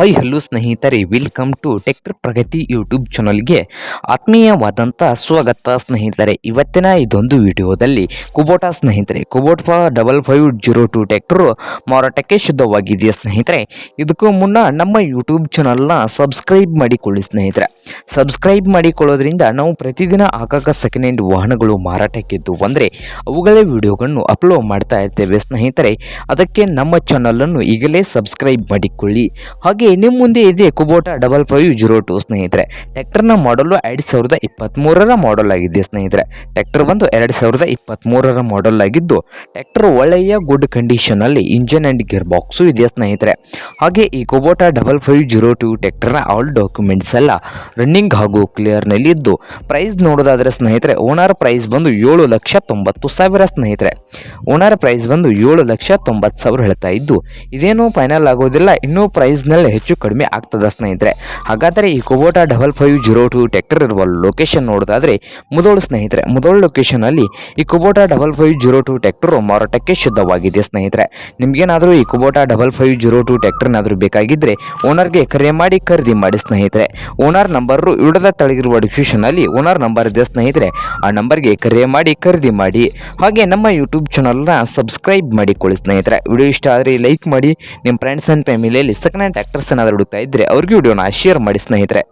Hi hello ಸ್ನೇಹಿತರೆ welcome to tractor Pragati YouTube ಚಾನಲ್ಗೆ ಆತ್ಮೀಯವಾದಂಥ ಸ್ವಾಗತ ಸ್ನೇಹಿತರೆ. ಇವತ್ತಿನ ಇದೊಂದು ವಿಡಿಯೋದಲ್ಲಿ ಕುಬೋಟ ಸ್ನೇಹಿತರೆ, Kubota double five zero two tractor ಮಾರಾಟಕ್ಕೆ ಶುದ್ಧವಾಗಿದೆಯಾ ಸ್ನೇಹಿತರೆ? ಇದಕ್ಕೂ ಮುನ್ನ ನಮ್ಮ ಯೂಟ್ಯೂಬ್ ಚಾನಲ್ನ ಸಬ್ಸ್ಕ್ರೈಬ್ ಮಾಡಿಕೊಳ್ಳಿ ಸ್ನೇಹಿತರೆ. ಸಬ್ಸ್ಕ್ರೈಬ್ ಮಾಡಿಕೊಳ್ಳೋದ್ರಿಂದ ನಾವು ಪ್ರತಿದಿನ ಆಗಾಗ ಸೆಕೆಂಡ್ ಹ್ಯಾಂಡ್ ವಾಹನಗಳು ಮಾರಾಟಕ್ಕಿದ್ದು ಅಂದರೆ ಅವುಗಳೇ ವಿಡಿಯೋಗಳನ್ನು ಅಪ್ಲೋಡ್ ಮಾಡ್ತಾ ಇರ್ತೇವೆ ಸ್ನೇಹಿತರೆ. ಅದಕ್ಕೆ ನಮ್ಮ ಚಾನಲನ್ನು ಈಗಲೇ ಸಬ್ಸ್ಕ್ರೈಬ್ ಮಾಡಿಕೊಳ್ಳಿ. ಹಾಗೆ ನಿಮ್ಮ ಮುಂದೆ ಇದೆ Kubota double five zero two ಸ್ನೇಹಿತರೆ. ಟ್ರ್ಯಾಕ್ಟರ್ನ ಮಾಡಲು ಎರಡು ಸಾವಿರದ ಇಪ್ಪತ್ತ್ಮೂರರ ಮಾಡಲ್ ಆಗಿದೆ ಸ್ನೇಹಿತರೆ. ಟ್ರ್ಯಾಕ್ಟರ್ ಬಂದು ಎರಡು ಸಾವಿರದ ಇಪ್ಪತ್ತ್ಮೂರರ ಮಾಡಲ್ ಆಗಿದ್ದು, ಟ್ರ್ಯಾಕ್ಟರ್ ಒಳ್ಳೆಯ ಗುಡ್ ಕಂಡೀಷನಲ್ಲಿ ಇಂಜನ್ ಆ್ಯಂಡ್ ಗೇರ್ ಬಾಕ್ಸು ಇದೆ ಸ್ನೇಹಿತರೆ. ಹಾಗೆ ಈ Kubota double five zero two ಟ್ರ್ಯಾಕ್ಟರ್ನ ಆಲ್ ಡಾಕ್ಯುಮೆಂಟ್ಸ್ ಎಲ್ಲ ರನ್ನಿಂಗ್ ಹಾಗೂ ಕ್ಲಿಯರ್ನಲ್ಲಿ ಇದ್ದು ಪ್ರೈಸ್ ನೋಡೋದಾದರೆ ಸ್ನೇಹಿತರೆ ಓನರ್ ಪ್ರೈಸ್ ಬಂದು ಏಳು ಲಕ್ಷ ತೊಂಬತ್ತು ಸಾವಿರ ಸ್ನೇಹಿತರೆ. ಓನರ್ ಪ್ರೈಸ್ ಬಂದು ಏಳು ಲಕ್ಷ ತೊಂಬತ್ತು ಸಾವಿರ ಹೇಳ್ತಾ ಇದ್ದು, ಇದೇನು ಫೈನಲ್ ಆಗೋದಿಲ್ಲ, ಇನ್ನೂ ಪ್ರೈಸ್ನಲ್ಲಿ ಹೆಚ್ಚು ಕಡಿಮೆ ಆಗ್ತದೆ ಸ್ನೇಹಿತರೆ. ಹಾಗಾದರೆ ಈ Kubota double five zero two tractor ಇರುವ ಲೊಕೇಶನ್ ನೋಡೋದಾದರೆ ಮುದೋಳು ಸ್ನೇಹಿತರೆ, ಮುದೋಳು ಲೊಕೇಶನಲ್ಲಿ ಈ Kubota double five zero two tractor ಮಾರಾಟಕ್ಕೆ ಶುದ್ಧವಾಗಿದೆ ಸ್ನೇಹಿತರೆ. ನಿಮಗೇನಾದರೂ ಈ Kubota double five zero two ಟ್ಯಾಕ್ಟರ್ನಾದರೂ ಬೇಕಾಗಿದ್ದರೆ ಓನರ್ಗೆ ಕರೆ ಮಾಡಿ ಖರೀದಿ ಮಾಡಿ ಸ್ನೇಹಿತರೆ. ಓನರ್ ನಂಬರು ಇಡದ ತಳಗಿರುವ ಡಿಸ್ಕ್ರಿಪ್ಷನಲ್ಲಿ ಓನರ್ ನಂಬರ್ ಇದೆ ಸ್ನೇಹಿತರೆ. ಆ ನಂಬರ್ಗೆ ಕರೆ ಮಾಡಿ ಖರೀದಿ ಮಾಡಿ. ಹಾಗೆ ನಮ್ಮ ಯೂಟ್ಯೂಬ್ ಚಾನಲ್ನ ಸಬ್ಸ್ಕ್ರೈಬ್ ಮಾಡಿಕೊಳ್ಳಿ ಸ್ನೇಹಿತರೆ. ವಿಡಿಯೋ ಇಷ್ಟ ಆದರೆ ಲೈಕ್ ಮಾಡಿ. ನಿಮ್ಮ ಫ್ರೆಂಡ್ಸ್ ಆ್ಯಂಡ್ ಫ್ಯಾಮಿಲಿಯಲ್ಲಿ ಸೆಕೆಂಡ್ ಹ್ಯಾಂಡ್ ಟ್ರ್ಯಾಕ್ಟರ್ಸ್ ಏನಾದರೂ ಹುಡುಕ್ತಾ ಇದ್ದರೆ ಅವ್ರಿಗೆ ವಿಡಿಯೋನ ಶೇರ್ ಮಾಡಿ ಸ್ನೇಹಿತರೆ.